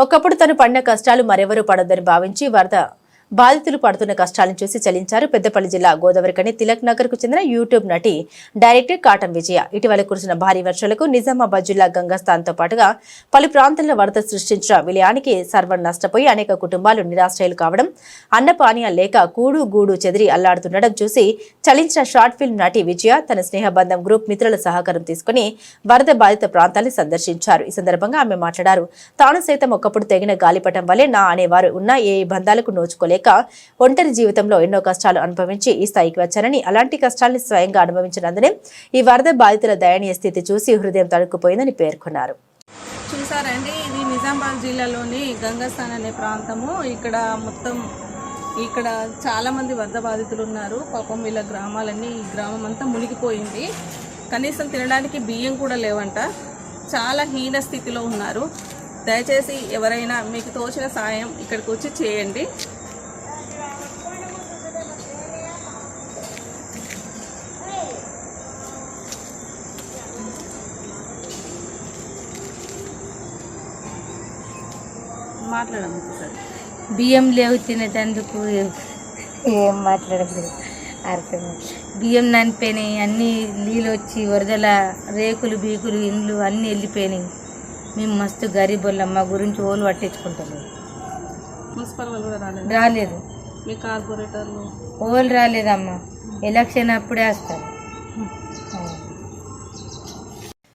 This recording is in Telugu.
ఒకప్పుడు తను పడిన కష్టాలు మరెవరూ పడొద్దని భావించి వరద బాధితులు పడుతున్న కష్టాలను చూసి చలించారు పెద్దపల్లి జిల్లా గోదావరికని తిలక్ నగర్కు చెందిన యూట్యూబ్ నటి డైరెక్టర్ కాటం విజయ. ఇటీవల కురిసిన భారీ వర్షాలకు నిజామాబాద్ జిల్లా గంగాస్థాన్తో పాటుగా పలు ప్రాంతాల్లో వరద సృష్టించిన విలయానికి సర్వం నష్టపోయి అనేక కుటుంబాలు నిరాశ్రయాలు కావడం అన్నపానీయాలు లేక కూడు గూడు చెదిరి అల్లాడుతుండడం చూసి చలించిన షార్ట్ ఫిల్మ్ నటి విజయ తన స్నేహబంధం గ్రూప్ మిత్రుల సహకారం తీసుకుని వరద బాధిత ప్రాంతాన్ని సందర్శించారు. ఈ సందర్భంగా ఆమె మాట్లాడారు తాను సైతం ఒకప్పుడు తెగిన గాలిపటం వలె నా అనేవారు ఉన్న ఏ బంధాలకు నోచుకోలేక ఒంటరి జీవితంలో ఎన్నో కష్టాలు అనుభవించి ఈ స్థాయికి వచ్చారని అలాంటి కష్టాల్ని స్వయంగా అనుభవించినందునే ఈ వరద బాధితుల దయనీయ స్థితి చూసి హృదయం తడుక్కుపోయిందని పేర్కొన్నారు. చూసారండి ఇది నిజామాబాద్ జిల్లాలోని గంగస్థాన్ అనే ప్రాంతము. ఇక్కడ మొత్తం ఇక్కడ చాలామంది వరద బాధితులు ఉన్నారు. పాపం వీళ్ళ గ్రామాలన్నీ ఈ గ్రామం అంతా మునిగిపోయింది. కనీసం తినడానికి బియ్యం కూడా లేవంట. చాలా హీన స్థితిలో ఉన్నారు. దయచేసి ఎవరైనా మీకు తోచిన సాయం ఇక్కడికి వచ్చి చేయండి. మాట్లాడము సార్ బియ్యం లేవు తినేటందుకు ఏం? మాట్లాడలేదు. అర్థం బియ్యం ననిపోయినాయి అన్నీ నీళ్ళు వచ్చి వరదల రేకులు బీకులు ఇండ్లు అన్నీ వెళ్ళిపోయినాయి. మేము మస్తు గరీబుల్లం మా గురించి ఓలు పట్టించుకుంటలేదు మున్సిపల్ వాళ్ళు కూడా రాలేదు? రాలేదు. మీ కార్పొరేటర్లు? ఓలు రాలేదమ్మా. ఎలక్షన్ అప్పుడే వస్తారు.